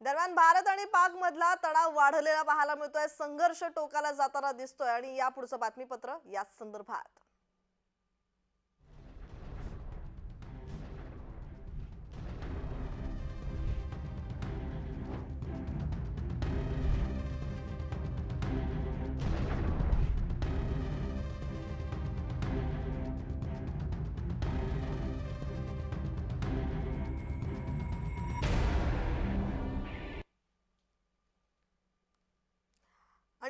दरम्यान भारत आणि पाक मधला तणाव वाढलेला पाहायला मिळतोय. संघर्ष टोकाला जाताना दिसतोय. आणि या पुढचं बातमीपत्र याच संदर्भात.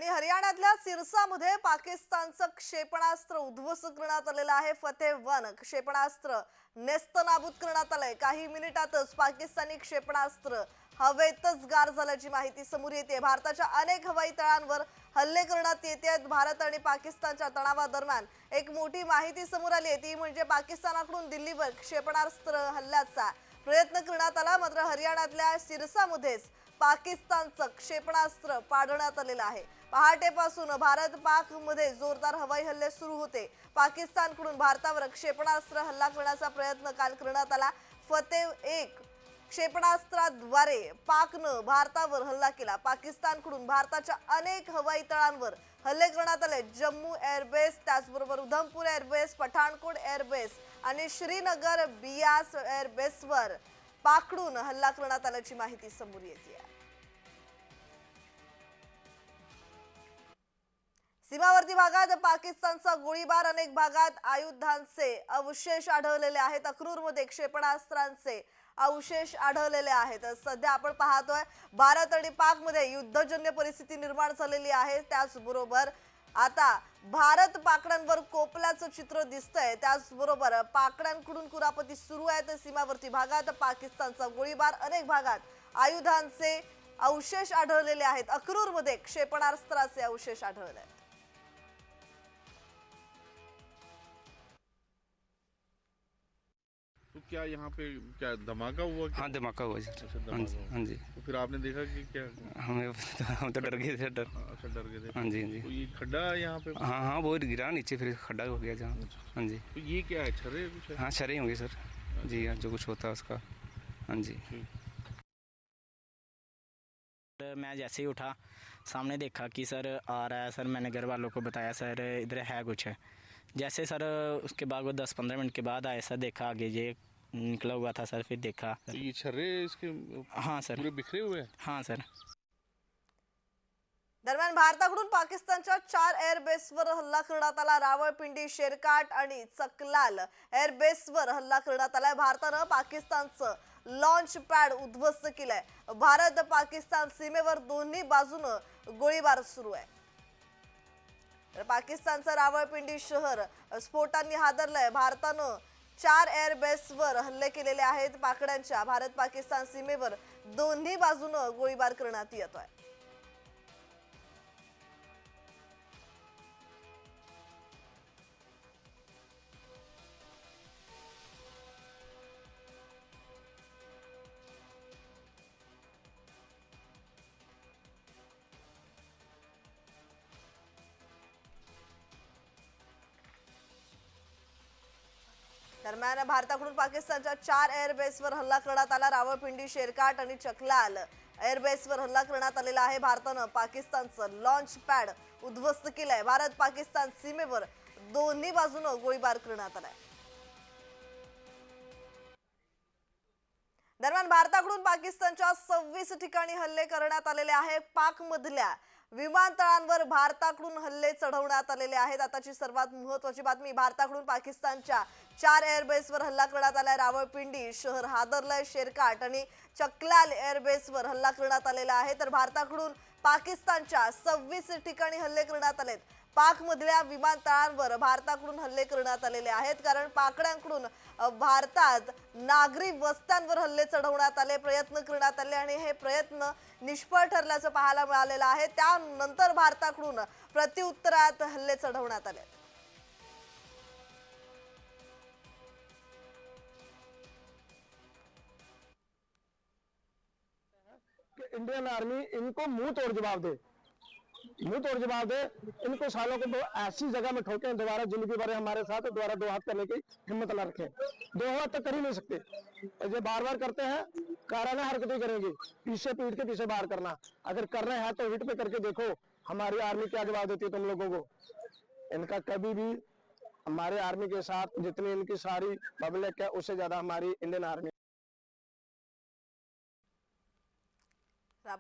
आणि हरियाणातल्या सिरसामध्ये पाकिस्तानचं क्षेपणास्त्र उद्ध्वस्त करण्यात आलेलं आहे. फतेह वन क्षेपणास्त्र नेस्तनाबूत करण्यात आलंय. काही मिनिटातच पाकिस्तानी क्षेपणास्त्र हवेतच गार झाल्याची माहिती समोर येते. भारताच्या अनेक हवाई तळांवर हल्ले करण्यात येते आहेत. भारत आणि पाकिस्तानच्या तणावादरम्यान एक मोठी माहिती समोर आली आहे. ती म्हणजे पाकिस्तानाकडून दिल्लीवर क्षेपणास्त्र हल्ल्याचा प्रयत्न करण्यात आला. मात्र हरियाणातल्या सिरसामध्येच पाकिस्तानचं क्षेपणास्त्र पाडण्यात आलेलं आहे. पहाटेपासून भारत पाकमध्ये जोरदार हवाई हल्ले सुरू होते. पाकिस्तानकडून भारतावर क्षेपणास्त्र हल्ला करण्याचा प्रयत्न काल करण्यात आला. फतेह एक क्षेपणास्त्राद्वारे पाकनं भारतावर हल्ला केला. पाकिस्तानकडून भारताच्या अनेक हवाई तळांवर हल्ले करण्यात आले. जम्मू एअरबेस त्याचबरोबर उधमपूर एअरबेस पठाणकोट एअरबेस आणि श्रीनगर बियास एअरबेसवर पाकडून हल्ला करण्यात आल्याची माहिती समोर येते. सीमावर्ती भागात पाकिस्तानचा गोळीबार अनेक भागात आयुधांचे अवशेष आढळलेले आहेत. अक्रूरमध्ये क्षेपणास्त्रांचे अवशेष आढळलेले आहेत. सध्या आपण पाहतोय भारत आणि पाकमध्ये युद्धजन्य परिस्थिती निर्माण झालेली आहे. त्याचबरोबर आता भारत पाकड्यांवर कोपल्याचं चित्र दिसतंय. त्याचबरोबर पाकड्यांकडून कुरापती सुरू आहेत. सीमावर्ती भागात पाकिस्तानचा गोळीबार अनेक भागात आयुधांचे अवशेष आढळलेले आहेत. अक्रूरमध्ये क्षेपणास्त्राचे अवशेष आढळले आहेत क्या यहाँ पे क्या धमाका हुआ क्या? हाँ धमाका हुआ सर अच्छा, हाँ जी हाँ जी। तो फिर आपने देखा कि क्या? हमें हम तो डर गए थे डर। अच्छा डर गए थे। हाँ जी हाँ जी। तो ये खड्डा यहाँ पे हाँ हाँ वो गिरा नीचे फिर खड्डा हो गया जहाँ। हाँ जी। तो ये क्या है छर्रे कुछ है? हाँ शरे होंगे सर। जी हाँ जो कुछ होता है उसका। हाँ जी। मैं जैसे ही उठा सामने देखा कि सर आ रहा है सर मैंने घर वालों को बताया सर इधर है कुछ है। जैसे सर उसके बाद वो दस पंद्रह मिनट के बाद आए सर देखा आगे ये निकला हुआ था सर फिर देखा। ये छर्रे इसके हाँ सर। पूरे बिखरे हुए हैं? हाँ सर। दरम्यान भारताकडून पाकिस्तानच्या चार एअरबेसवर हल्ला करण्यात आला. रावळपिंडी शेरकाट आणि चकलाल एअरबेसवर हल्ला करण्यात आलाय. भारतानं पाकिस्तानचं लॉन्च पॅड उद्ध्वस्त केलंय. भारत पाकिस्तान सीमेवर दोन्ही बाजूनं गोळीबार सुरू आहे. तर पाकिस्तानचं रावळपिंडी शहर स्फोटांनी हादरलंय. भारतानं चार एअरबेसवर हल्ले केलेले आहेत पाकड्यांच्या भारत पाकिस्तान सीमेवर दोन्ही बाजूनं गोळीबार करण्यात येतोय. दरम्यान भारताकडून पाकिस्तानच्या चार एअरबेसवर हल्ला करण्यात आला. रावळपिंडी शेरकाट आणि चकलाल एअरबेसवर हल्ला करण्यात आलेला आहे. भारतानं पाकिस्तानचं लॉन्च पॅड उद्ध्वस्त केलंय. भारत पाकिस्तान सीमेवर दोन्ही बाजूनं गोळीबार करण्यात आलाय. दरम्यान भारताकडून पाकिस्तानच्या सव्वीस ठिकाणी हल्ले करण्यात आलेले आहे. पाकमधल्या विमानतळांवर भारताकडून हल्ले चढवण्यात आलेले आहेत. आताची सर्वात महत्वाची बातमी भारताकडून पाकिस्तानच्या चार एअरबेसवर हल्ला करण्यात आलाय. रावळपिंडी शहर हादरलाय शेरकाट आणि चकलाल एअरबेसवर हल्ला करण्यात आलेला आहे. तर भारताकडून पाकिस्तानच्या सव्वीस ठिकाणी हल्ले करण्यात आलेत. पाकमधल्या विमानतळांवर भारताकडून हल्ले करण्यात आलेले आहेत. कारण पाकड्यांकडून भारतात नागरी वस्त्यांवर हल्ले चढवण्यात आले प्रयत्न करण्यात आले आणि हे प्रयत्न निष्फळ ठरल्याचं पाहायला मिळालेलं आहे. त्यानंतर भारताकडून प्रत्युत्तरात हल्ले चढवण्यात आले इंडियन आर्मी इनको मुँह तोड़ जवाब दे। मुँह तोड़ जवाब दे। इनको सालों को दो ऐसी जगह में ठोके, दोबारा ज़िंदगी भर हमारे साथ, दोबारा दो हाथ करने की हिम्मत न रखें। दो हाथ तक कर ही नहीं सकते। ये बार बार करते हैं काराना हरकतें करेंगे। पीछे पीट के पीछे बाहर करना। अगर कर रहे हैं तो हिट पे करके देखो, हमारी आर्मी क्या जवाब देती है तुम लोगों को। इनका कभी भी हमारे आर्मी के साथ, जितनी इनकी सारी पब्लिक है, उससे ज़्यादा हमारी इंडियन आर्मी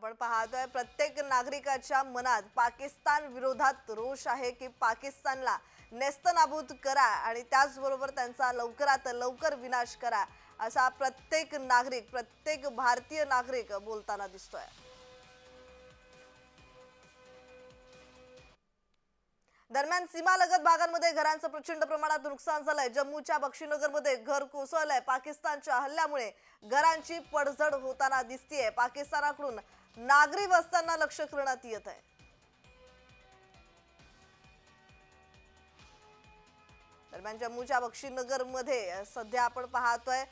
आपण पाहतोय प्रत्येक नागरिकाच्या मनात पाकिस्तान विरोधात रोष आहे की पाकिस्तानला नेस्तनाबूत करा आणि त्याचबरोबर त्यांचा लवकरात लवकर विनाश करा असा प्रत्येक नागरिक प्रत्येक भारतीय नागरिक बोलताना दिसतोय. दरम्यान सीमालगत भागांमध्ये घरांचं प्रचंड प्रमाणात नुकसान झालंय. जम्मूच्या बक्षीनगरमध्ये घर कोसळलंय. पाकिस्तानच्या हल्ल्यामुळे घरांची पडझड होताना दिसतीये. पाकिस्तानाकडून नागरी वस्त्यांना लक्ष करण्यात येत आहे. दरम्यान जम्मूच्या बक्षीनगरमध्ये सध्या आपण पाहतोय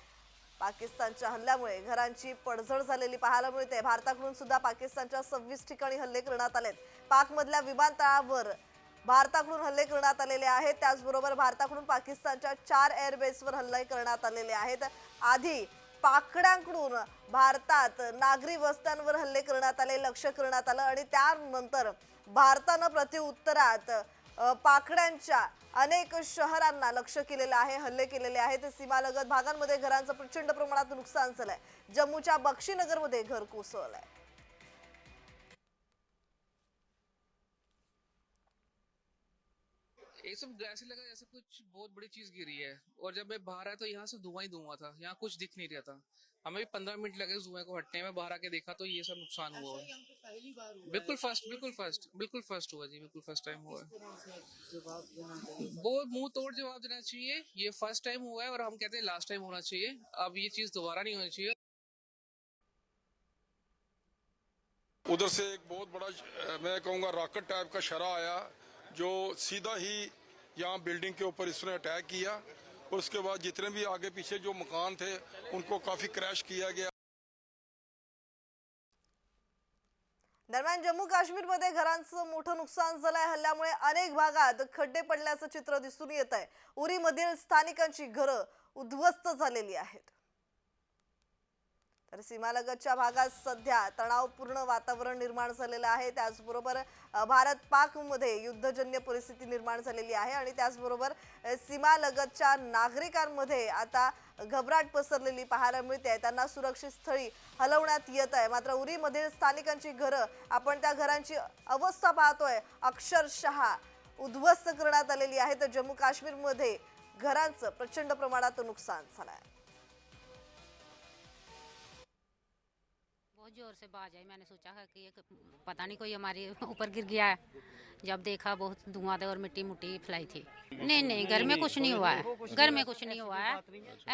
पाकिस्तानच्या हल्ल्यामुळे घरांची पडझड झालेली पाहायला मिळते. भारताकडून सुद्धा पाकिस्तानच्या सव्वीस ठिकाणी हल्ले करण्यात आलेत. पाकमधल्या विमानतळावर भारताकडून हल्ले करण्यात आलेले आहेत. त्याचबरोबर भारताकडून पाकिस्तानच्या चार एअरबेसवर हल्ले करण्यात आलेले आहेत. आधी पाकड्यांकडून भारतात नागरी वस्त्यांवर हल्ले करण्यात आले लक्ष करण्यात आलं आणि त्यानंतर भारतानं प्रत्युत्तरात पाकड्यांच्या अनेक शहरांना लक्ष केलेलं आहे हल्ले केलेले आहेत. सीमालगत भागांमध्ये घरांचं प्रचंड प्रमाणात नुकसान झालंय. जम्मूच्या बक्षीनगरमध्ये घर कोसळलंय. ये सब ऐसे लगा जैसे कुछ बहुत बड़ी चीज़ गिरी है। और जब मैं बाहर आया तो यहाँ से धुआँ ही धुआँ था। यहाँ कुछ दिख नहीं रहा था। हमें भी पंद्रह मिनट लगे धुएँ को हटने में। बाहर आके देखा तो ये सब नुकसान हुआ। है। बिल्कुल फ़र्स्ट बिल्कुल फ़र्स्ट बिल्कुल फ़र्स्ट हुआ जी बिल्कुल फ़र्स्ट टाइम हुआ है। वो मुँह तोड़ जवाब देना चाहिए। ये फ़र्स्ट टाइम हुआ है और हम कहते हैं लास्ट टाइम होना चाहिए। अब ये चीज़ दोबारा नहीं होनी चाहिए। उधर से एक बहुत बड़ा मैं कहूँगा रॉकेट टाइप का शरा आया जो सीधा ही यहाँ बिल्डिंग के ऊपर इसने अटैक किया और उसके बाद जितने भी आगे पीछे जो मकान थे उनको काफी क्रैश किया गया। दरम्यान जम्मू काश्मीरमध्ये घरांचं मोठं नुकसान झालंय. हल्ल्यामुळे अनेक भागात खड्डे पडल्याचं चित्र दिसून येत आहे उरीमधील स्थानिकांची घरं उद्ध्वस्त झालेली आहेत. तर सीमालगतच्या भागात सध्या तणावपूर्ण वातावरण निर्माण झालेलं आहे. त्याचबरोबर भारत पाकमध्ये युद्धजन्य परिस्थिती निर्माण झालेली आहे आणि त्याचबरोबर सीमालगतच्या नागरिकांमध्ये आता घबराट पसरलेली पाहायला मिळते. त्यांना सुरक्षित स्थळी हलवण्यात येत आहे. मात्र उरीमधील स्थानिकांची घरं आपण त्या घरांची अवस्था पाहतोय. अक्षरशः उद्ध्वस्त करण्यात आलेली आहे. तर जम्मू काश्मीरमध्ये घरांचं प्रचंड प्रमाणात नुकसान झालं आहे ज़ोर से बाज आई। मैंने सोचा है कि एक पता नहीं कोई हमारे ऊपर गिर गया है। जब देखा बहुत धुआँ और मिट्टी मुट्टी फैलाई थी। नहीं नहीं, घर में कुछ नहीं हुआ है। घर में कुछ नहीं हुआ है।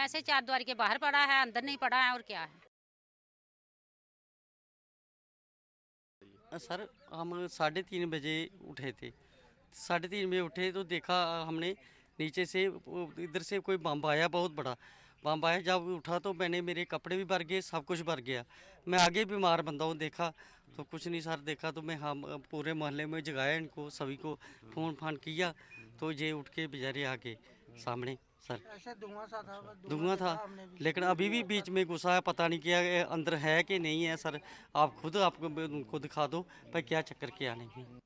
ऐसे चार द्वार के बाहर पड़ा है, अंदर नहीं पड़ा है और क्या है? सर, हम साढ़े तीन बजे उठे थे। साढ़े तीन बजे उठे तो देखा हमने नीचे से, इधर से कोई बम आया बहुत बड़ा। बम आया जब उठा तो मैंने मेरे कपड़े भी भर गए सब कुछ भर गया। मैं आगे बीमार बंदा हूँ देखा तो कुछ नहीं सर देखा तो मैं हम पूरे मोहल्ले में जगाया इनको सभी को फ़ोन फान किया तो ये उठ के बेचारे आगे सामने सर। धुआँ था लेकिन अभी भी बीच में घुसा है पता नहीं क्या अंदर है कि नहीं है सर। आप खुद आपको उनको दिखा दो भाई क्या चक्कर क्या नहीं। है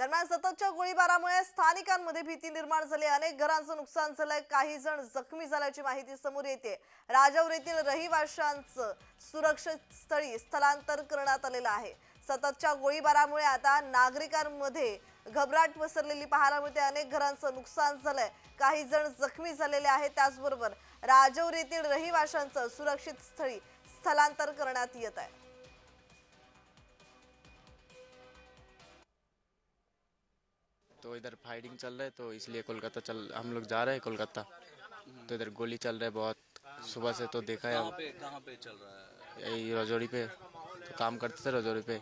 दरम्यान सततच्या गोळीबारामुळे स्थानिकांमध्ये भीती निर्माण झाली. अनेक घरांचं नुकसान झालंय. काही जण जखमी झाल्याची माहिती समोर येते. राजौर येथील रहिवाशांचं सुरक्षित स्थळी स्थलांतर करण्यात आलेलं आहे. सततच्या गोळीबारामुळे आता नागरिकांमध्ये घबराट पसरलेली पाहायला मिळते. अनेक घरांचं नुकसान झालंय. काही जण जखमी झालेले आहेत. त्याचबरोबर राजौर येथील रहिवाशांचं सुरक्षित स्थळी स्थलांतर करण्यात येत आहे. तो इधर फाइटिंग चल रहा है तो इसलिए कोलकाता चल हम लोग जा रहे हैं कोलकाता। तो इधर गोली चल रहा है बहुत सुबह से तो देखा है पे पे चल रहा है? यही रजौरी पे तो काम करते थे रजौरी पे।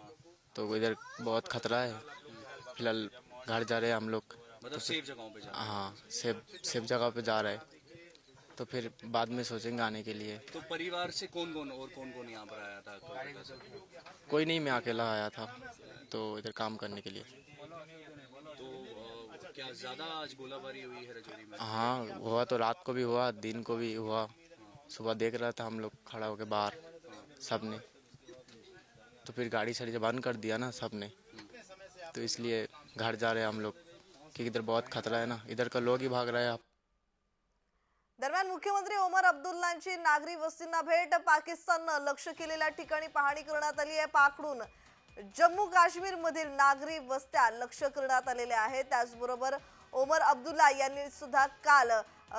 तो इधर बहुत खतरा है फ़िलहाल घर जा रहे हैं हम लोग। मतलब सेफ़ जगहों पे जा हाँ? सेफ़ सेफ़ जगह पे जा रहे हैं। तो फिर बाद में सोचेंगे आने के लिए। तो परिवार से कौन कौन और कौन कौन यहाँ पर आया था कोई नहीं मैं अकेला आया था तो इधर काम करने के लिए। तो क्या ज्यादा आज गोलाबारी हुई है रजौरी में? हाँ हुआ तो रात को भी हुआ दिन को भी हुआ। सुबह देख रहा था हम लोग खड़ा होकर बाहर सब ने तो फिर गाड़ी साड़ी से बंद कर दिया ना सब ने तो इसलिए घर जा रहे हैं हम लोग क्योंकि इधर बहुत खतरा है ना इधर का लोग ही भाग रहे हैं दरम्यान मुख्यमंत्री ओमर अब्दुल्लांची नागरी वस्तींना भेट पाकिस्ताननं लक्ष केलेल्या ठिकाणी पाहणी करण्यात आली आहे पाकडून जम्मू काश्मीर मधील नागरी वस्त्या लक्ष करण्यात आलेल्या आहेत. त्याचबरोबर ओमर अब्दुल्ला यांनी सुद्धा काल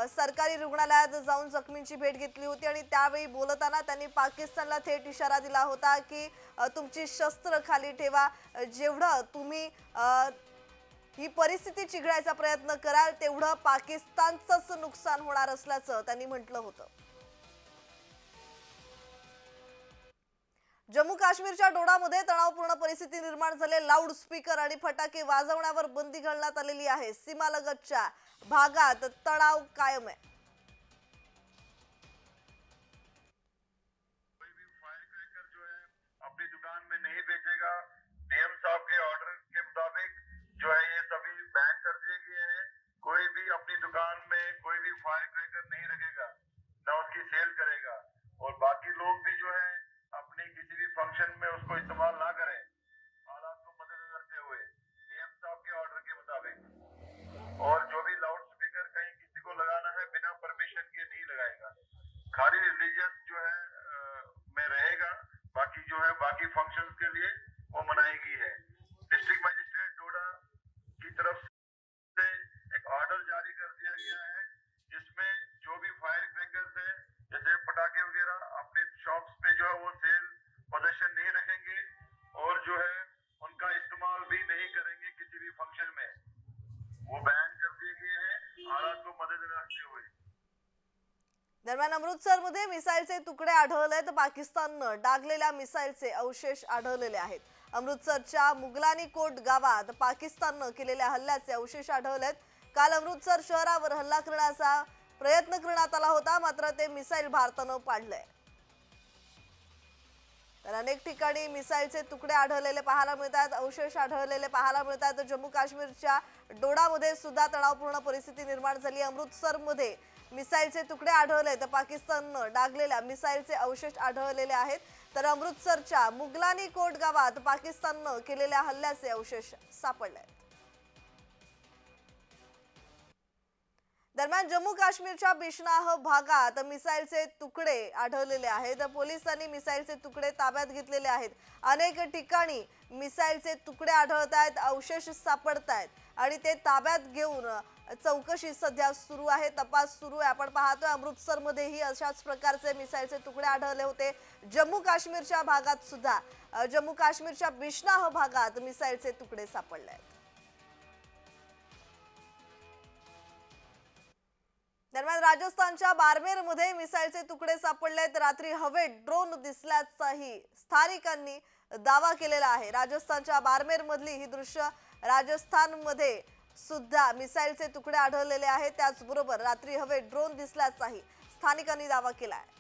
सरकारी रुग्णालयात जाऊन जखमींची भेट घेतली होती आणि त्यावेळी बोलताना त्यांनी पाकिस्तानला थेट इशारा दिला होता की तुमची शस्त्र खाली ठेवा. जेवढं तुम्ही ही परिस्थिती चिघळायचा प्रयत्न कराल तेवढं पाकिस्तानचंच नुकसान होणार असल्याचं त्यांनी म्हटलं होतं. जम्मू काश्मीरच्या डोडामध्ये तणावपूर्ण परिस्थिती निर्माण झाले. लाऊड स्पीकर आणि फटाके वाजवण्यावर बंदी घालण्यात आलेली आहे. सीमालगतच्या भागात तणाव कायम आहे अपनी दुकान में नहीं बेचेगा डीएम साहब के ऑर्डर के मुताबिक जो है ये सभी बैन कर दिए गए हैं कोई भी अपनी दुकान में कोई भी फायर क्रैकर नहीं रखेगा ना उसकी सेल करेगा और बाकी लोग भी जो है अपनी किसी भी फंक्शन में उसको इस्तेमाल ना करें हालात को मद्देनजर रखते हुए डीएम साहब के ऑर्डर के मुताबिक और जो भी लाउड स्पीकर कहीं किसी को लगाना है बिना परमिशन के नहीं लगाएगा खाली रिलीजियस जो है अ, में रहेगा बाकी जो है बाकी फंक्शंस के लिए वो मनाएगी है डिस्ट्रिक्ट मजिस्ट्रेट डोडा की तरफ से एक ऑर्डर जारी कर दिया गया है जिसमें जो भी फायर क्रैकर्स है जैसे पटाखे वगैरह अपने शॉप्स पे जो है वो सेल पोजेशन नहीं रखेंगे और जो है उनका इस्तेमाल भी नहीं करेंगे किसी भी फंक्शन में वो बैन कर दिए गए हैं हालात को मद्देनजर रखते हुए दरम्यान अमृतसरमध्ये मिसाईलचे तुकडे आढळले तर पाकिस्ताननं डागलेल्या मिसाईलचे अवशेष आढळलेले आहेत. अमृतसरच्या मुगलानी कोट गावात पाकिस्ताननं केलेल्या हल्ल्याचे अवशेष आढळले आहेत. काल अमृतसर शहरावर हल्ला करण्याचा प्रयत्न करण्यात आला होता मात्र ते मिसाईल भारतानं पाडलंय. तर अनेक ठिकाणी मिसाईलचे तुकडे आढळलेले पाहायला मिळतात अवशेष आढळलेले पाहायला मिळतात. जम्मू काश्मीरच्या डोडामध्ये सुद्धा तणावपूर्ण परिस्थिती निर्माण झाली. अमृतसरमध्ये मिसाईलचे तुकडे आढळले तर पाकिस्ताननं डागलेल्या मिसाईलचे अवशेष आढळलेले आहेत. तर अमृतसरच्या मुगलानी कोट गावात पाकिस्ताननं केलेल्या हल्ल्याचे अवशेष सापडले आहेत. दरम्यान जम्मू काश्मीरच्या बिश्नाह भागात मिसाईलचे तुकडे आढळलेले आहेत. पोलिसांनी मिसाईलचे तुकडे ताब्यात घेतलेले आहेत. अनेक ठिकाणी मिसाईलचे तुकडे आढळत आहेत अवशेष सापडत आहेत आणि ते ताब्यात घेऊन चौकशी सध्या सुरू आहे तपास सुरू आहे. आपण पाहतोय अमृतसरमध्येही अशाच प्रकारचे मिसाईलचे तुकडे आढळले होते. जम्मू काश्मीरच्या भागात सुद्धा जम्मू काश्मीरच्या बिश्नाह भागात मिसाईलचे तुकडे सापडले आहेत. दरम्यान राजस्थानच्या बारमेरमध्ये मिसाईलचे तुकडे सापडले आहेत. रात्री हवेत ड्रोन दिसल्याचाही स्थानिकांनी दावा केलेला आहे. राजस्थानच्या बारमेरमधली ही दृश्य राजस्थानमध्ये सुद्धा मिसाईलचे तुकडे आढळलेले आहेत. त्याचबरोबर रात्री हवेत ड्रोन दिसल्याचाही स्थानिकांनी दावा केला आहे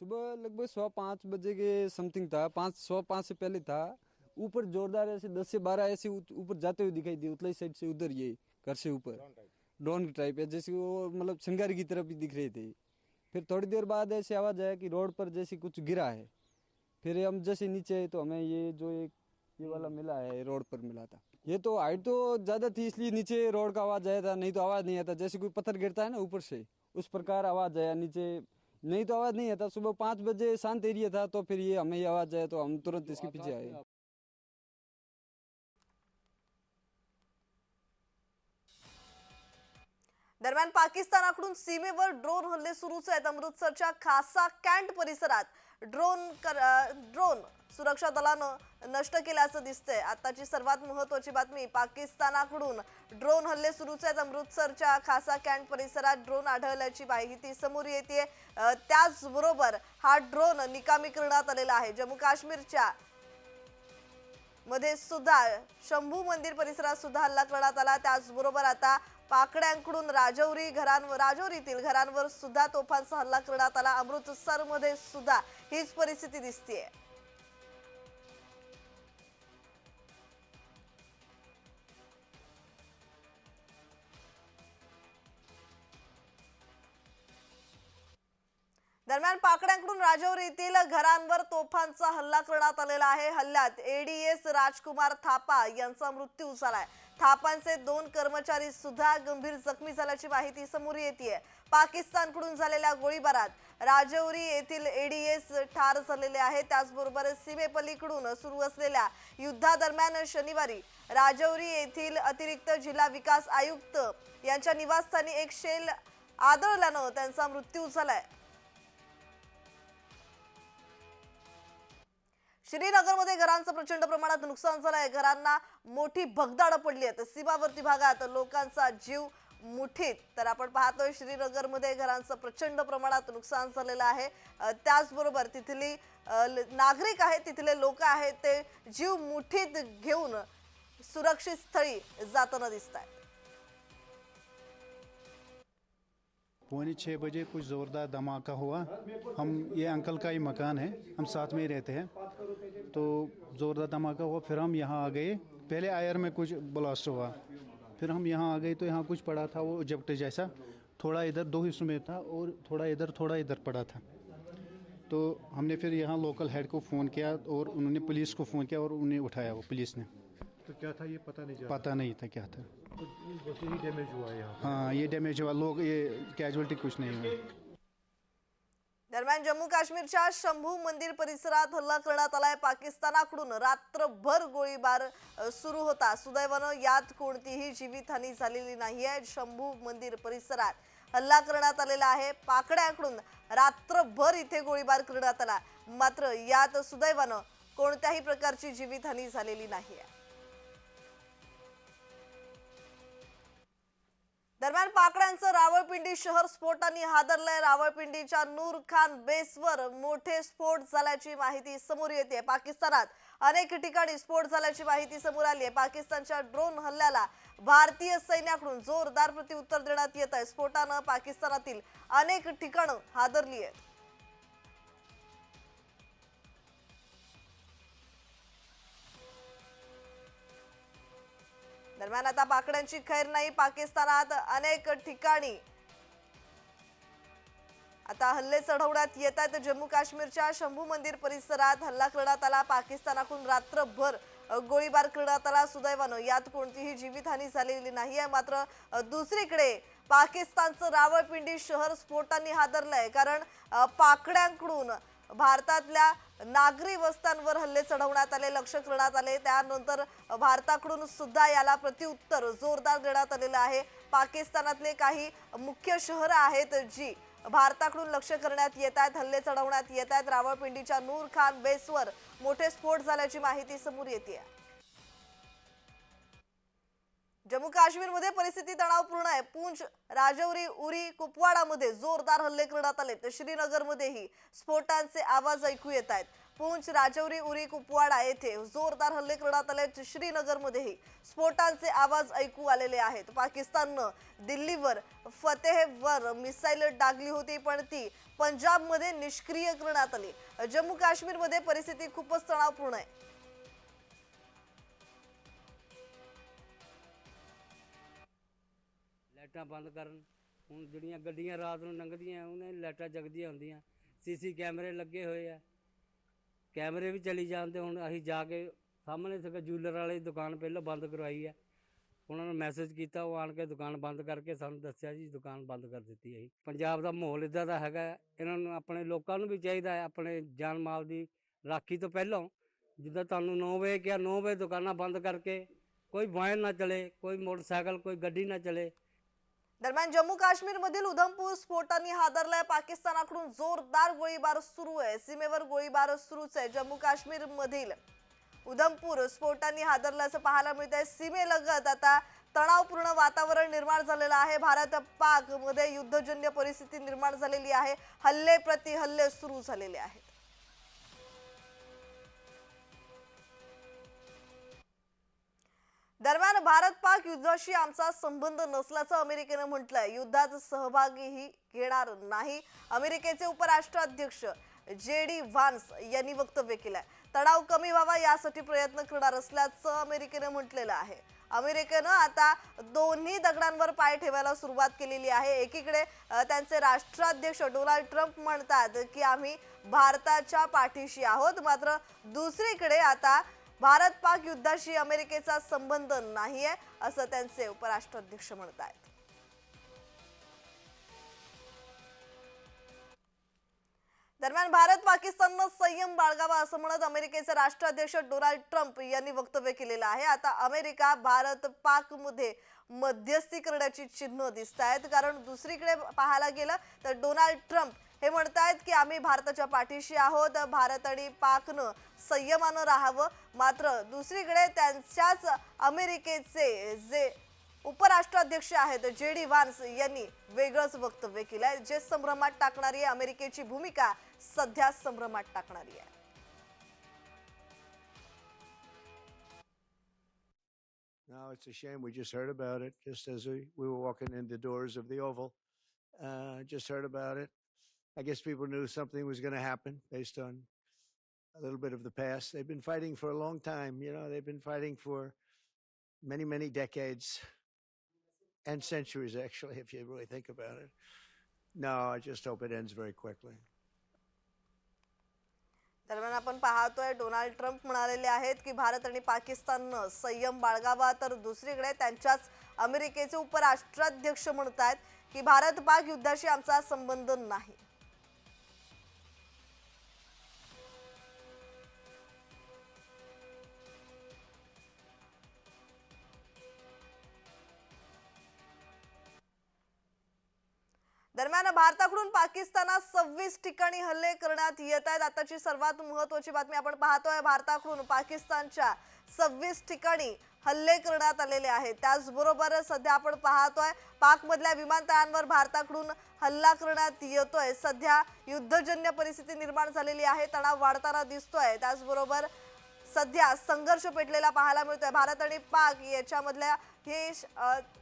सुबह लगभग सवा पाँच बजे के समथिंग था। पाँच सवा पाँच से पहले था। ऊपर जोरदार ऐसे दस से बारह ऐसे ऊपर जाते हुए दिखाई दिए। उतलाई साइड से उधर ये घर से ऊपर। ड्रोन टाइप है जैसे वो मतलब सिंगारी की तरफ़ ही दिख रहे थे। फिर थोड़ी देर बाद ऐसी आवाज़ आया कि रोड पर जैसे कुछ गिरा है। फिर हम जैसे नीचे आए तो हमें ये जो एक, ये वाला मिला है रोड पर मिला था। ये तो हाइट तो ज़्यादा थी इसलिए नीचे रोड का आवाज़ आया था, नहीं तो आवाज़ नहीं आता। जैसे कोई पत्थर गिरता है ना ऊपर से, उस प्रकार आवाज़ आया नीचे। नहीं तो आवाज़ नहीं आता। सुबह पाँच बजे शांत एरिया था तो फिर ये हमें ये आवाज़ आया तो हम तुरंत इसके पीछे आए। दरम्यान पाकिस्तानाकडून सीमेवर ड्रोन हल्ले सुरूच आहेत. अमृतसरच्या खासा कॅन्ट परिसरात ड्रोन कर- ड्रोन सुरक्षा दलानं नष्ट केल्याचं दिसतंय. आताची सर्वात महत्वाची बातमी पाकिस्तानाकडून ड्रोन हल्ले सुरूच आहेत. अमृतसरच्या खासा कॅन्ट परिसरात ड्रोन आढळल्याची माहिती समोर येते त्याचबरोबर हा ड्रोन निकामी करण्यात आलेला आहे. जम्मू काश्मीरच्या मध्ये सुद्धा शंभू मंदिर परिसरात सुद्धा हल्ला करण्यात आला. त्याचबरोबर आता पाकड्यांकडून राजौरी घरांवर राजौरीतील घरांवर सुद्धा तोफांचा हल्ला करण्यात आला. अमृतसरमध्ये सुद्धा हीच परिस्थिती दिसतीये. दरम्यान पाकड्यांकडून राजौरी येथील घरांवर तोफांचा हल्ला करण्यात आलेला आहे. हल्ल्यात एडीएस राजकुमार थापा यांचा मृत्यू झालाय. थापांचे दोन कर्मचारी सुद्धा गंभीर जखमी झाल्याची माहिती समोर येते पाकिस्तानकडून झालेल्या गोळीबारात राजौरी येथील एडीएस ठार झालेले आहे त्याचबरोबर सीमेपलीकडून सुरू असलेल्या युद्धादरम्यान शनिवारी राजौरी येथील अतिरिक्त जिल्हा विकास आयुक्त यांच्या निवासस्थानी एक शेल आदळल्यानं त्यांचा मृत्यू झालाय. श्रीनगरमध्ये घरांचं प्रचंड प्रमाणात नुकसान झालं आहे घरांना मोठी भगदाड पडली आहे तर सीमावर्ती भागात लोकांचा जीव मुठीत. तर आपण पाहतोय श्रीनगरमध्ये घरांचं प्रचंड प्रमाणात नुकसान झालेलं आहे. त्याचबरोबर तिथली ल- नागरिक आहेत तिथले लोक आहेत ते जीव मुठीत घेऊन सुरक्षित स्थळी जाताना दिसत आहेत पौने छः बजे कुछ ज़ोरदार धमाका हुआ। हम ये अंकल का ही मकान है। हम साथ में ही रहते हैं। तो ज़ोरदार धमाका हुआ फिर हम यहाँ आ गए। पहले आयर में कुछ ब्लास्ट हुआ। फिर हम यहाँ आ गए तो यहाँ कुछ पड़ा था वो जपटे जैसा। थोड़ा इधर दो हिस्सों में था और थोड़ा इधर थोड़ा इधर पड़ा था। तो हमने फिर यहाँ लोकल हेड को फ़ोन किया और उन्होंने पुलिस को फ़ोन किया और उन्हें उठाया वो पुलिस ने। तो क्या था ये? पता नहीं पता नहीं था क्या था। तो डैमेज हुआ है हाँ ये डैमेज हुआ. लोग ये कैजुअलिटी कुछ नहीं हुआ दरम्यान जम्मू काश्मीरच्या शंभू मंदिर परिसरात हल्ला करण्यात आलाय. पाकिस्तानाकडून रात्रभर गोळीबार सुरू होता. सुदैवानं यात कोणतीही जीवितहानी झालेली नाहीये. शंभू मंदिर परिसरात हल्ला करण्यात आलेला आहे. पाकड्याकडून रात्रभर इथे गोळीबार करण्यात आला. मात्र यात सुदैवानं कोणत्याही प्रकारची जीवितहानी झालेली नाहीये. दरम्यान पाकड्यांचं रावळपिंडी शहर स्फोटांनी हादरलंय. रावळपिंडीच्या नूर खान बेसवर मोठे स्फोट झाल्याची माहिती समोर येते पाकिस्तानात. अनेक ठिकाणी स्फोट झाल्याची माहिती समोर आली आहे. पाकिस्तानच्या ड्रोन हल्ल्याला भारतीय सैन्याकडून जोरदार प्रत्युत्तर देण्यात येत आहे. स्फोटानं पाकिस्तानातील अनेक ठिकाणं हादरली आहेत. दरम्यान आता पाकड्यांची खैर नाही पाकिस्तानात अनेक ठिकाणी. आता हल्ले चढवण्यात येत आहेत. जम्मू काश्मीरच्या शंभू मंदिर परिसरात हल्ला करण्यात आला. पाकिस्तानाकडून रात्रभर गोळीबार करण्यात आला. सुदैवानं यात कोणतीही जीवितहानी झालेली नाही आहे. मात्र दुसरीकडे पाकिस्तानचं रावळपिंडी शहर स्फोटांनी हादरलंय. कारण पाकड्यांकडून भारतातल्या नागरी वस्त्यांवर हल्ले चढवण्यात आले लक्ष करण्यात आले. त्यानंतर भारताकडून सुद्धा याला प्रत्युत्तर जोरदार देण्यात आलेलं आहे. पाकिस्तानातले काही मुख्य शहरं आहेत जी भारताकडून लक्ष करण्यात येत आहेत हल्ले चढवण्यात येत आहेत. रावळपिंडीच्या नूर खान बेसवर मोठे स्फोट झाल्याची माहिती समोर येते आहे जम्मू काश्मीरमध्ये परिस्थिती तणावपूर्ण आहे. पूंछ राजौरी उरी कुपवाडामध्ये जोरदार हल्ले करण्यात आले. तर श्रीनगरमध्येही स्फोटांचे आवाज ऐकू येत आहेत. पूंछ राजौरी उरी कुपवाडा येथे जोरदार हल्ले करण्यात आले. तर श्रीनगरमध्येही स्फोटांचे आवाज ऐकू आलेले आहेत. पाकिस्ताननं दिल्लीवर फतेहवर मिसाईल डागली होती पण ती पंजाबमध्ये निष्क्रिय करण्यात आली. जम्मू काश्मीरमध्ये परिस्थिती खूपच तणावपूर्ण आहे. ਲਾਈਟਾਂ ਬੰਦ ਕਰਨ। ਹੁਣ ਜਿਹੜੀਆਂ ਗੱਡੀਆਂ ਰਾਤ ਨੂੰ ਲੰਘਦੀਆਂ, ਉਹਨਾਂ ਦੀ ਲਾਈਟਾਂ ਜਗਦੀਆਂ ਹੁੰਦੀਆਂ। ਸੀਸੀ ਕੈਮਰੇ ਲੱਗੇ ਹੋਏ ਆ। ਕੈਮਰੇ ਵੀ ਚਲੀ ਜਾਂਦੇ ਹੁਣ ਅਸੀਂ ਜਾ ਕੇ ਸਾਹਮਣੇ ਸਕ ਜੂਲਰ ਵਾਲੇ ਦੁਕਾਨ ਪਹਿਲਾਂ ਬੰਦ ਕਰਵਾਈ ਆ। ਉਹਨਾਂ ਨੂੰ ਮੈਸੇਜ ਕੀਤਾ, ਉਹ ਆਣ ਕੇ ਦੁਕਾਨ ਬੰਦ ਕਰਕੇ ਸਾਨੂੰ ਦੱਸਿਆ ਜੀ, ਦੁਕਾਨ ਬੰਦ ਕਰ ਦਿੱਤੀ ਹੈ ਪੰਜਾਬ ਦਾ ਮਾਹੌਲ ਇਦਾਂ ਦਾ ਹੈਗਾ, ਇਹਨਾਂ ਨੂੰ ਆਪਣੇ ਲੋਕਾਂ ਨੂੰ ਵੀ ਚਾਹੀਦਾ ਹੈ, ਆਪਣੇ ਜਾਨ ਮਾਲ ਦੀ ਰਾਖੀ ਤੋਂ ਪਹਿਲਾਂ। ਜਿੱਦਾਂ ਤੁਹਾਨੂੰ 9 ਵਜੇ ਕਿਹਾ 9 ਵਜੇ ਦੁਕਾਨਾਂ ਬੰਦ ਕਰਕੇ ਕੋਈ ਵਾਹਨ ਨਾ ਚਲੇ, ਕੋਈ ਮੋਟਰਸਾਈਕਲ, ਕੋਈ ਗੱਡੀ ਨਾ ਚਲੇ। दरम्यान जम्मू काश्मीरमधील उधमपूर स्फोटांनी हादरलाय. पाकिस्तानाकडून जोरदार गोळीबार सुरू आहे. सीमेवर गोळीबार सुरूच आहे. जम्मू काश्मीरमधील उधमपूर स्फोटांनी हादरल्याचं पाहायला मिळत आहे सीमेलगत आता तणावपूर्ण वातावरण निर्माण झालेलं आहे. भारत पाकमध्ये युद्धजन्य परिस्थिती निर्माण झालेली आहे. हल्ले प्रति हल्ले सुरू झालेले आहेत. दरम्यान भारत पाक युद्धाशी आमचा संबंध नसल्याचं अमेरिकेनं म्हटलंय. युद्धात सहभागीही घेणार नाही. अमेरिकेचे उपराष्ट्राध्यक्ष जे डी व्हान्स यांनी वक्तव्य केलंय. तणाव कमी व्हावा यासाठी प्रयत्न करणार असल्याचं अमेरिकेनं म्हटलेलं आहे. अमेरिकेनं आता दोन्ही दगडांवर पाय ठेवायला सुरुवात केलेली आहे. एकीकडे त्यांचे राष्ट्राध्यक्ष डोनाल्ड ट्रम्प म्हणतात की आम्ही भारताच्या पाठीशी आहोत. मात्र दुसरीकडे आता भारत पाक युद्धाशी अमेरिकेचा संबंध नाहीये असं त्यांचे उपराष्ट्राध्यक्ष म्हणत आहेत. दरम्यान भारत पाकिस्ताननं संयम बाळगावा असं म्हणत अमेरिकेचे राष्ट्राध्यक्ष डोनाल्ड ट्रम्प यांनी वक्तव्य केलेलं आहे. आता अमेरिका भारत पाकमध्ये मध्यस्थी करण्याची चिन्ह दिसत आहेत कारण दुसरीकडे पाहायला गेलं तर डोनाल्ड ट्रम्प हे म्हणतायत की आम्ही भारताच्या पाठीशी आहोत भारत आणि पाकनं संयमानं राहावं मात्र दुसरीकडे त्यांच्याच अमेरिकेचे जे उपराष्ट्राध्यक्ष आहेत जे डी वान्स यांनी वेगळंच वक्तव्य केलंय जे संभ्रमात टाकणारी आहे अमेरिकेची भूमिका सध्या संभ्रमात टाकणारी आहे Now it's a shame. We just heard about it just as we, we were walking in the doors of the Oval. Uh, just heard about it. I guess people knew something was going to happen based on a little bit of the past. They've been fighting for a long time. You know, they've been fighting for many, many decades and centuries, actually, if you really think about it. No, I just hope it ends very quickly. दरम्यान आपण पाहतोय Donald Trump म्हणालेले आहेत की भारत आणि पाकिस्ताननं संयम बाळगावा तर दुसरीकडे त्यांच्याच अमेरिकेचे उपराष्ट्राध्यक्ष म्हणतायत की भारत पाक युद्धाशी आमचा संबंध नाही दरम्यान भारताकडून पाकिस्तानात सव्वीस ठिकाणी हल्ले करण्यात येत आहेत. आताची सर्वात महत्वाची बातमी आपण पाहतोय. भारताकडून पाकिस्तानच्या सव्वीस ठिकाणी हल्ले करण्यात आलेले आहेत. त्याचबरोबर सध्या आपण पाहतोय पाकमधल्या विमानतळांवर भारताकडून हल्ला करण्यात येतोय. सध्या युद्धजन्य परिस्थिती निर्माण झालेली आहे. तणाव वाढताना दिसतोय. त्याचबरोबर सध्या संघर्ष पेटलेला पाहायला मिळतोय. भारत आणि पाक याच्यामधल्या हे श-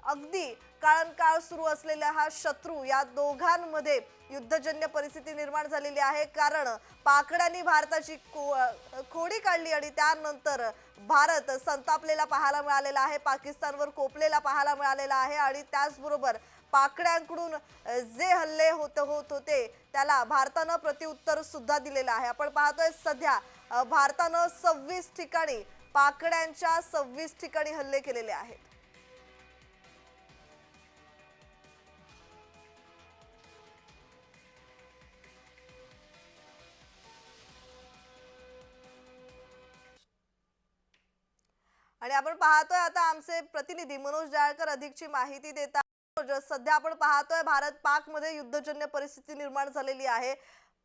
अगदी काळंकाळ सुरू असलेला हा शत्रू या दोघांमध्ये युद्धजन्य परिस्थिती निर्माण झालेली आहे. कारण पाकड्यांनी भारताची को खोडी काढली आणि त्यानंतर भारत संतापलेला पाहायला मिळालेला आहे. पाकिस्तानवर कोपलेला पाहायला मिळालेला आहे आणि त्याचबरोबर पाकड्यांकडून जे हल्ले होत होत होते त्याला भारतानं प्रत्युत्तर सुद्धा दिलेलं आहे. आपण पाहतोय सध्या भारतानं सव्वीस ठिकाणी पाकड्यांच्या सव्वीस ठिकाणी हल्ले केलेले आहेत. आणि आपण पाहतोय आता आमचे प्रतिनिधी मनोज जाळकर अधिकची माहिती देतात. सध्या आपण पाहतोय भारत पाकमध्ये युद्धजन्य परिस्थिती निर्माण झालेली आहे.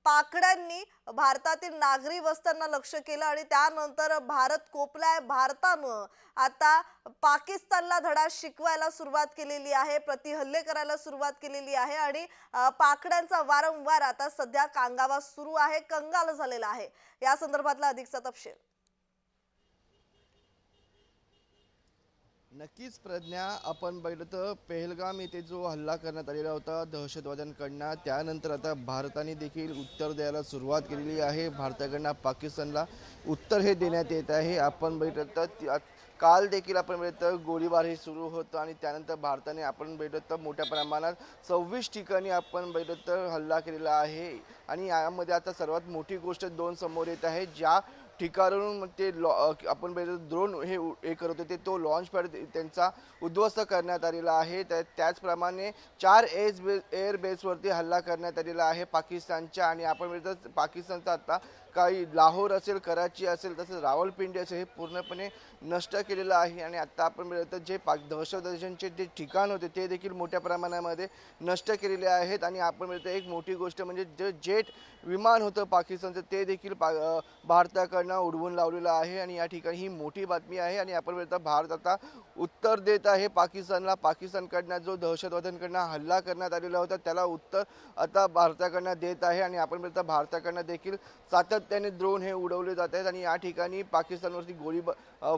पाकड्यांनी भारतातील नागरी वस्त्यांना लक्ष केलं आणि त्यानंतर भारत कोपलाय भारतानं आता पाकिस्तानला धडा शिकवायला सुरुवात केलेली आहे प्रतिहल्ले करायला सुरुवात केलेली आहे आणि पाकड्यांचा वारंवार आता सध्या कांगावा सुरू आहे कंगाल झालेला आहे. या संदर्भातला अधिकचा तपशील. नक्कीच प्रज्ञा आपण बघितलं तर पेहलगाम येथे जो हल्ला करण्यात आलेला होता दहशतवाद्यांकडनं त्यानंतर आता भारताने देखील उत्तर द्यायला सुरुवात केलेली आहे. भारताकडनं पाकिस्तानला उत्तर हे देण्यात येत आहे. आपण बघितलं तर काल देखील आपण बघितलं तर गोळीबार हे सुरू होतं आणि त्यानंतर भारताने आपण बघितलं तर मोठ्या प्रमाणात सव्वीस ठिकाणी आपण बघितलं तर हल्ला केलेला आहे. आणि यामध्ये आता सर्वात मोठी गोष्ट दोन समोर येत आहे ज्या ठिकाणावरून ते लॉ आपण पाहिजे ड्रोन हे हे करत होते तो लॉन्च पॅड त्यांचा उद्ध्वस्त करण्यात आलेला आहे. त्या त्याचप्रमाणे चार एस बे एअर बेसवरती हल्ला करण्यात आलेला आहे पाकिस्तानच्या आणि आपण पाकिस्तानचा आता काही लाहोर असेल कराची असेल तसेच रावलपिंडी असेल हे पूर्णपणे नष्ट केलेलं आहे. आणि आत्ता आपण बघितलं तर जे पाक दहशतवाद्यांचे जे ठिकाण होते ते देखील मोठ्या प्रमाणामध्ये नष्ट केलेले आहेत. आणि आपण मिळतं एक मोठी गोष्ट म्हणजे जे जेट विमान होतं पाकिस्तानचं ते देखील पा भारताकडनं उडवून लावलेलं आहे. आणि या ठिकाणी ही मोठी बातमी आहे. आणि आपण मिळतं भारत आता उत्तर देत आहे पाकिस्तानला. पाकिस्तानकडनं जो दहशतवाद्यांकडनं हल्ला करण्यात आलेला होता त्याला उत्तर आता भारताकडनं देत आहे. आणि आपण मिळतं भारताकडनं देखील सातत्याने ड्रोन हे उडवले जात आहेत आणि या ठिकाणी पाकिस्तानवरती गोळी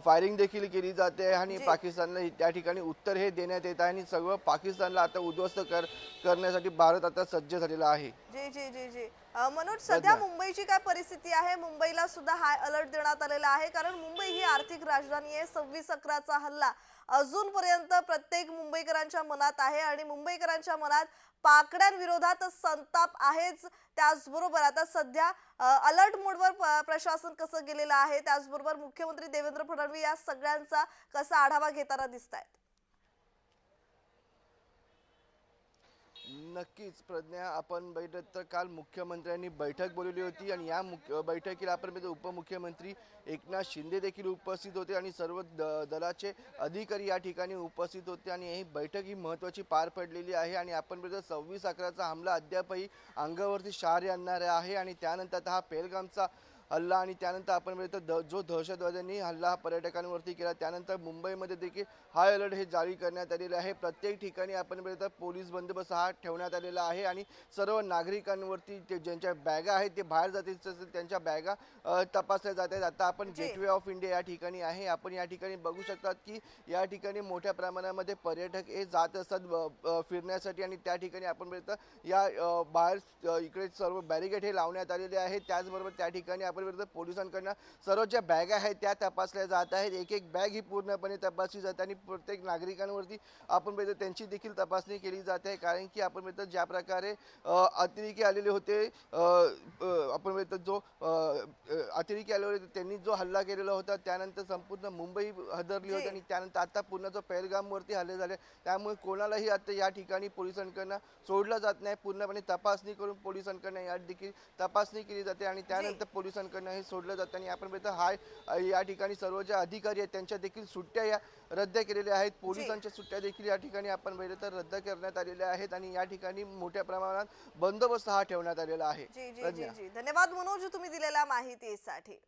फायरिंग देखील केली जाते आहे आणि पाकिस्तानला त्या ठिकाणी उत्तर हे देण्यात येत आहे आणि सगळं पाकिस्तानला आता उद्ध्वस्त कर करण्यासाठी भारत आता सज्ज झालेला आहे. जी जी जी जी. अ, मनोज सध्या मुंबईची काय परिस्थिती आहे? मुंबईला सुद्धा हाय अलर्ट देण्यात आलेला आहे. कारण मुंबई ही आर्थिक राजधानी आहे. सव्वीस अकराचा हल्ला. अजूनपर्यंत प्रत्येक मुंबईकरांच्या मनात आहे आणि मुंबईकरांच्या मनात पाकड्यांविरोधात संताप आहेच. त्याचबरोबर आता सध्या अलर्ट मोडवर प्रशासन कसं गेलेलं आहे त्याचबरोबर मुख्यमंत्री देवेंद्र फडणवीस या सगळ्यांचा कसा आढावा घेताना दिसत आहेत नक्कीच प्रज्ञा. आपण बैठक तर काल मुख्यमंत्र्यांनी बैठक बोलवली होती आणि या मुख्य बैठकीला आपण उपमुख्यमंत्री एकनाथ शिंदे देखील उपस्थित होते आणि सर्व द दलाचे अधिकारी या ठिकाणी उपस्थित होते आणि ही बैठक ही महत्त्वाची पार पडलेली आहे आणि आपण सव्वीस अकराचा हमला अद्यापही अंगावरती शार आणणारा आहे आणि त्यानंतर हा पेलगामचा हल्ला आणि त्यानंतर आपण बघितलं द जो दहशतवाद्यांनी हल्ला हा पर्यटकांवरती केला त्यानंतर मुंबईमध्ये देखील हाय अलर्ट हे जारी करण्यात आलेले आहे. प्रत्येक ठिकाणी आपण बघितलं पोलीस बंदोबस्त हा ठेवण्यात आलेला आहे आणि सर्व नागरिकांवरती ते ज्यांच्या बॅगा आहेत ते बाहेर जातील तसं त्यांच्या बॅगा तपासल्या जात आहेत. आता आपण गेटवे ऑफ इंडिया या ठिकाणी आहे. आपण या ठिकाणी बघू शकतात की या ठिकाणी मोठ्या प्रमाणामध्ये पर्यटक हे जात असतात फिरण्यासाठी आणि त्या ठिकाणी आपण बघितलं या बाहेर इकडे सर्व बॅरिकेड हे लावण्यात आलेले आहेत. त्याचबरोबर त्या ठिकाणी आपण बघितलं पोलिसांकडनं सर्व ज्या बॅगा आहेत त्या तपासल्या जात आहेत. एक एक बॅग ही पूर्णपणे तपासली जाते आणि प्रत्येक नागरिकांवरती आपण बघितलं त्यांची देखील तपासणी केली जाते. आहे कारण की आपण बघितलं ज्या प्रकारे अतिरेकी आलेले होते आपण बघितलं जो अतिरेकी आले होते त्यांनी जो हल्ला केलेला होता त्यानंतर संपूर्ण मुंबई हदरली होती आणि त्यानंतर आता पुन्हा जो पहलगामवरती हल्ले झाले. त्यामुळे कोणालाही आता या ठिकाणी पोलिसांकडनं सोडलं जात नाही. पूर्णपणे तपासणी करून पोलिसांकडनं या देखील तपासणी केली जाते आणि त्यानंतर पोलिसांकडनं हे सोडलं जातं आणि आपण अ, या ठिकाणी सर्व जे अधिकारी आहेत त्यांच्या देखील सुट्ट्या या रद्द केलेल्या आहेत. पोलिसांच्या सुट्ट्या देखील या ठिकाणी आपण बघितलं तर रद्द करण्यात आलेल्या आहेत आणि या ठिकाणी मोठ्या प्रमाणात बंदोबस्त हा ठेवण्यात आलेला आहे. धन्यवाद मनोज तुम्ही दिलेल्या माहितीसाठी.